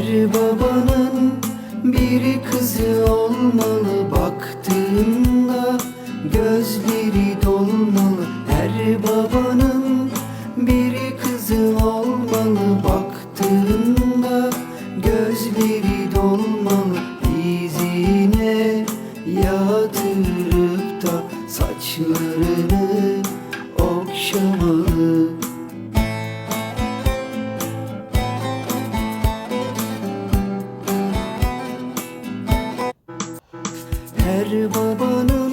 Her babanın biri kızı olmalı. Baktığında gözleri dolmalı. Her babanın biri kızı olmalı. Baktığında gözleri dolmalı. Dizine yatırıp da saçlarını okşamalı. Her babanın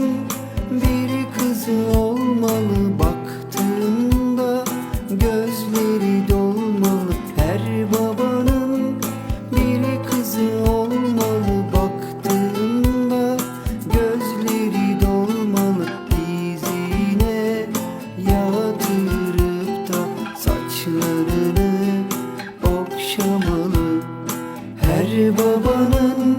bir kızı olmalı. Baktığında gözleri dolmalı. Her babanın bir kızı olmalı. Baktığında gözleri dolmalı. Dizine yatırıp da saçlarını okşamalı. Her babanın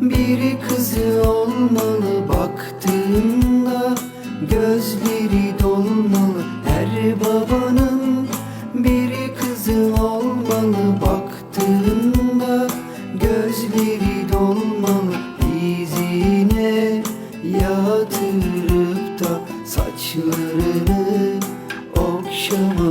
biri kızı olmalı baktığımda Gözleri dolmalı her babanın. Biri kızı olmalı baktığımda Gözleri dolmalı izine Yatırıp da saçlarını okşamalı.